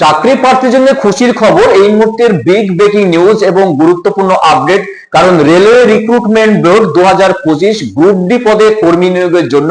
চাকরি প্রার্থীর জন্য খুশির খবর, এই মুহূর্তের বিগ ব্রেকিং নিউজ এবং গুরুত্বপূর্ণ আপডেট কারণ রেলওয়ে রিক্রুটমেন্ট বোর্ড দু হাজার পঁচিশ গ্রুপ ডি পদে কর্মী নিয়োগের জন্য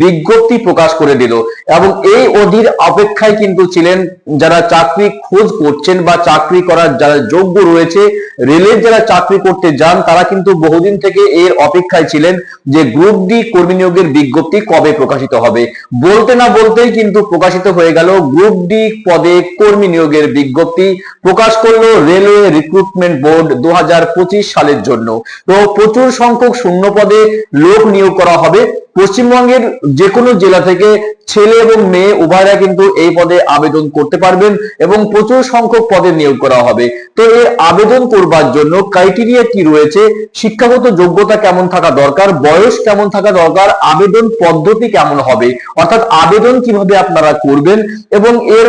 বিজ্ঞপ্তি প্রকাশ করে দিল। এবং এই অধীর অপেক্ষায় কিন্তু ছিলেন যারা চাকরি খোঁজ করছেন বা চাকরি করার যারা যোগ্য রয়েছে, রেলের যারা চাকরি করতে যান, তারা কিন্তু বহুদিন থেকে এর অপেক্ষায় ছিলেন যে গ্রুপ ডি কর্মী নিয়োগের বিজ্ঞপ্তি কবে প্রকাশিত হবে। বলতে না বলতেই কিন্তু প্রকাশিত হয়ে গেল গ্রুপ ডি পদে কর্মী নিয়োগের বিজ্ঞপ্তি প্রকাশ করল রেলওয়ে রিক্রুটমেন্ট বোর্ড দু হাজার পঁচিশ সালের জন্য। তো প্রচুর সংখ্যক শূন্য পদে লোক নিয়োগ করা হবে। পশ্চিমবঙ্গের যে কোনো জেলা থেকে ছেলে এবং মেয়ে, উভয়রা কিন্তু এই পদে আবেদন করতে পারবেন এবং প্রচুর সংখ্যক পদে নিয়োগ করা হবে। তো এই আবেদন করবার জন্য ক্রাইটেরিয়া কি রয়েছে? শিক্ষাগত যোগ্যতা কেমন থাকা দরকার? বয়স কেমন থাকা দরকার? আবেদন পদ্ধতি কেমন হবে? অর্থাৎ আবেদন কীভাবে আপনারা করবেন? এবং এর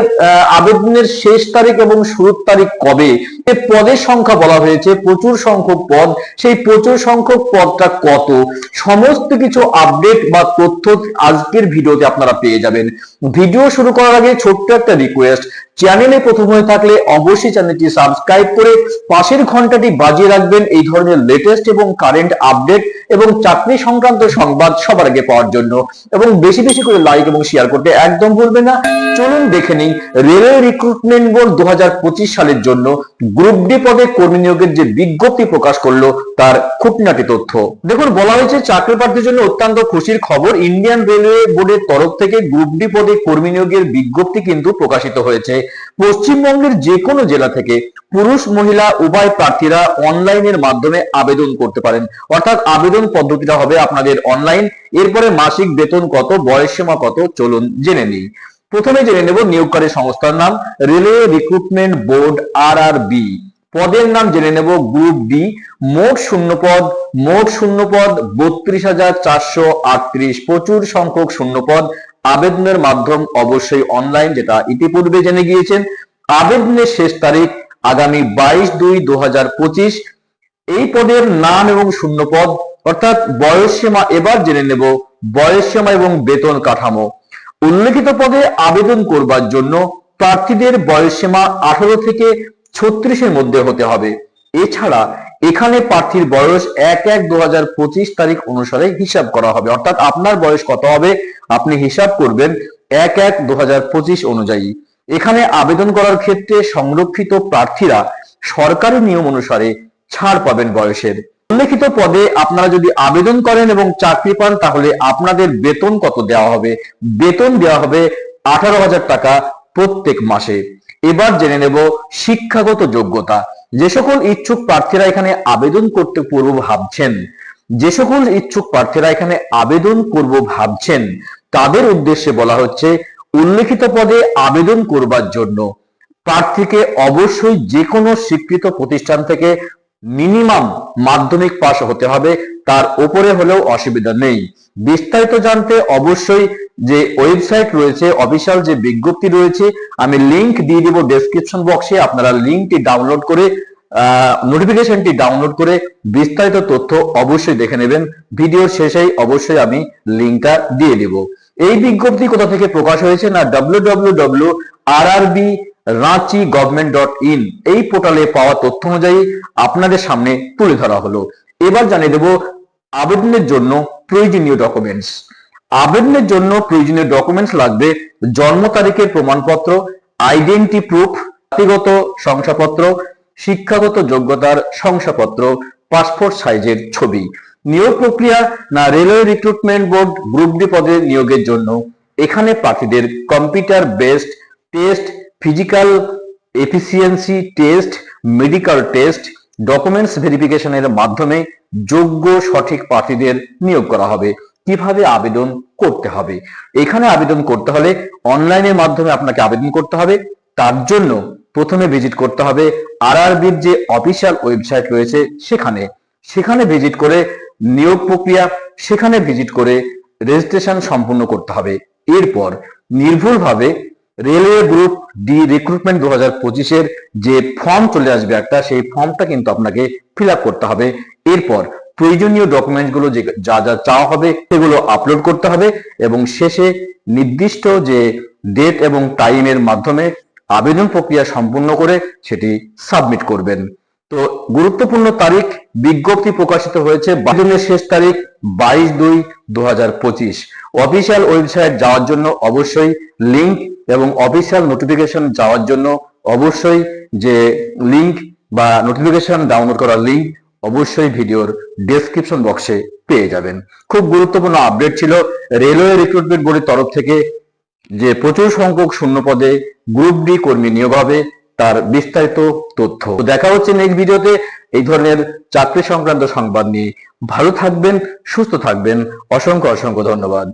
আবেদনের শেষ তারিখ এবং শুরুর তারিখ কবে? এর পদের সংখ্যা বলা হয়েছে, প্রচুর সংখ্যক পদ। সেই প্রচুর সংখ্যক পদটা কত? সমস্ত কিছু আপডেট বা তথ্য আজকের ভিডিওতে আপনারা পেয়ে যাবেন। ভিডিও শুরু করার আগে ছোট্ট একটা রিকোয়েস্ট চ্যানেলে প্রথম হয়ে থাকলে অবশ্যই চ্যানেলটি সাবস্ক্রাইব করে পাশের ঘন্টাটি বাজিয়ে রাখবেন এই ধরনের লেটেস্ট এবং কারেন্ট আপডেট এবং চাকরি সংক্রান্ত সংবাদ সবার আগে পাওয়ার জন্য। এবং বেশি বেশি করে লাইক এবং শেয়ার করতে একদম ভুলবেন না। চলুন দেখে নিই রেলওয়ে রিক্রুটমেন্ট বোর্ড দু হাজার পঁচিশ সালের জন্য গ্রুপ ডি পদে কর্মী নিয়োগের যে বিজ্ঞপ্তি প্রকাশ করল তার খুঁটনাটি তথ্য। দেখুন, বলা হয়েছে চাকরি প্রার্থীর জন্য অত্যন্ত খুশির খবর। ইন্ডিয়ান রেলওয়ে বোর্ডের তরফ থেকে গ্রুপ ডি পদে কর্মী নিয়োগের বিজ্ঞপ্তি কিন্তু প্রকাশিত হয়েছে। পশ্চিমবঙ্গের যে কোনো জেলা থেকে পুরুষ, মহিলা, উভয় প্রার্থীরা অনলাইনের মাধ্যমে আবেদন করতে পারেন। অর্থাৎ আবেদন পদ্ধতিটা হবে আপনাদের অনলাইন এরপরে মাসিক বেতন কত বয়সসীমা কত, চলুন জেনে নিই। প্রথমে জেনে নেব নিয়োগকারী সংস্থার নাম railway recruitment board R R B পদের নাম জেনে নেব গ্রুপ ডি মোট শূন্য পদ মোট শূন্য পদ বত্রিশ হাজার চারশো আটত্রিশ। প্রচুর সংখ্যক শূন্য পদ আবেদনের মাধ্যম অবশ্যই অনলাইন যেটা ইতিপূর্বে জেনে গিয়েছেন। আবেদনের শেষ তারিখ আগামী বাইশ দুই দু এই পদের নাম এবং শূন্য পদ অর্থাৎ বয়স সীমা এবার জেনে নেব, বয়স সীমা এবং বেতন কাঠামো। উল্লেখিত পদে আবেদন করবার জন্য প্রার্থীদের বয়স সীমা আঠারো থেকে ছত্রিশের মধ্যে হতে হবে। এছাড়া এখানে প্রার্থীর বয়স এক এক দু তারিখ অনুসারে হিসাব করা হবে। অর্থাৎ আপনার বয়স কত হবে? আপনি হিসাব করবেন এক এক দু অনুযায়ী। এখানে আবেদন করার ক্ষেত্রে সংরক্ষিত প্রার্থীরা সরকারি নিয়ম অনুসারে ছাড় পাবেন বয়সের। উল্লেখিত পদে আপনারা যদি আবেদন করেন এবং চাকরি পান, তাহলে আপনাদের বেতন কত দেওয়া হবে? বেতন দেওয়া হবে আঠারো হাজার টাকা প্রত্যেক মাসে। এবার জেনে নেব শিক্ষাগত যোগ্যতা। যে সকল ইচ্ছুক প্রার্থীরা এখানে আবেদন করতে পূর্ব ভাবছেন, যে সকল ইচ্ছুক প্রার্থীরা এখানে আবেদন করব ভাবছেন, তাদের উদ্দেশ্যে বলা হচ্ছে, উল্লেখিত পদে আবেদন করবার জন্য প্রার্থীকে অবশ্যই যে কোনো স্বীকৃত প্রতিষ্ঠান থেকে মিনিমাম মাধ্যমিক পাশ হতে হবে, তার উপরে হলেও অসুবিধা নেই। বিস্তারিত জানতে অবশ্যই যে ওয়েবসাইট রয়েছে অফিসিয়াল যে বিজ্ঞপ্তি রয়েছে, আমি লিংক দিয়ে দিব ডেসক্রিপশন বক্সে আপনারা লিংকটি ডাউনলোড করে নোটিফিকেশনটি ডাউনলোড করে বিস্তারিত তথ্য অবশ্যই দেখে নেবেন। ভিডিওর শেষেই অবশ্যই আমি লিংকটা দিয়ে দিব। এই বিজ্ঞপ্তি কোথা থেকে প্রকাশ হয়েছে না W W W R R B Ranchi government dot in এই পোর্টালে পাওয়া তথ্য অনুযায়ী আপনাদের সামনে তুলে ধরা হলো। এবার জানিয়ে দেব আবেদনের জন্য প্রয়োজনীয় ডকুমেন্টস আবেদনের জন্য প্রয়োজনীয় ডকুমেন্টস লাগবে জন্ম তারিখের প্রমাণপত্র আইডেন্টি প্রুফ জাতিগত শংসাপত্র, শিক্ষাগত যোগ্যতার শংসাপত্র পাসপোর্ট সাইজের ছবি। নিয়োগ প্রক্রিয়া না railway recruitment board group D পদে নিয়োগের জন্য। এখানে প্রার্থীদের computer based test physical efficiency test medical test documents ভেরিফিকেশনের মাধ্যমে যোগ্য সঠিক প্রার্থীদের নিয়োগ করা হবে। কীভাবে আবেদন করতে হবে? এখানে আবেদন করতে হলে অনলাইনের মাধ্যমে আপনাকে আবেদন করতে হবে। তার জন্য প্রথমে ভিজিট করতে হবে আরআরবির যে অফিসিয়াল ওয়েবসাইট রয়েছে সেখানে। সেখানে ভিজিট করে নিয়োগ প্রক্রিয়া, সেখানে ভিজিট করে রেজিস্ট্রেশন সম্পূর্ণ করতে হবে। এরপর নির্ভুলভাবে রেলওয়ে গ্রুপ ডি রিক্রুটমেন্ট দু হাজার পঁচিশের যে ফর্ম চলে আসবে একটা, সেই ফর্মটা কিন্তু আপনাকে ফিল করতে হবে। এরপর প্রয়োজনীয় ডকুমেন্টসগুলো যে যা যা চাওয়া হবে সেগুলো আপলোড করতে হবে এবং শেষে নির্দিষ্ট যে ডেট এবং টাইমের মাধ্যমে আবেদন প্রক্রিয়া সম্পূর্ণ করে সেটি সাবমিট করবেন। তো গুরুত্বপূর্ণ তারিখ বিজ্ঞপ্তি প্রকাশিত হয়েছে আবেদনের শেষ তারিখ বাইশ দুই দু পঁচিশ। অফিসিয়াল ওয়েবসাইট যাওয়ার জন্য অবশ্যই লিংক এবং অফিসিয়াল নোটিফিকেশন যাওয়ার জন্য অবশ্যই যে লিংক বা নোটিফিকেশন ডাউনলোড করার লিংক অবশ্যই ভিডিওর ডেসক্রিপশন বক্সে পেয়ে যাবেন। খুব গুরুত্বপূর্ণ আপডেট ছিল রেলওয়ে রিক্রুটমেন্ট বোর্ডের তরফ থেকে যে প্রচুর সংখ্যক শূন্য পদে গ্রুপ ডি কর্মী নিয়োগ হবে তার বিস্তারিত তথ্য। দেখা হচ্ছে নেক্সট ভিডিওতে। এই ধরনের চাকরি সংক্রান্ত সংবাদ নিয়ে ভালো থাকবেন, সুস্থ থাকবেন। অসংখ্য অসংখ্য ধন্যবাদ।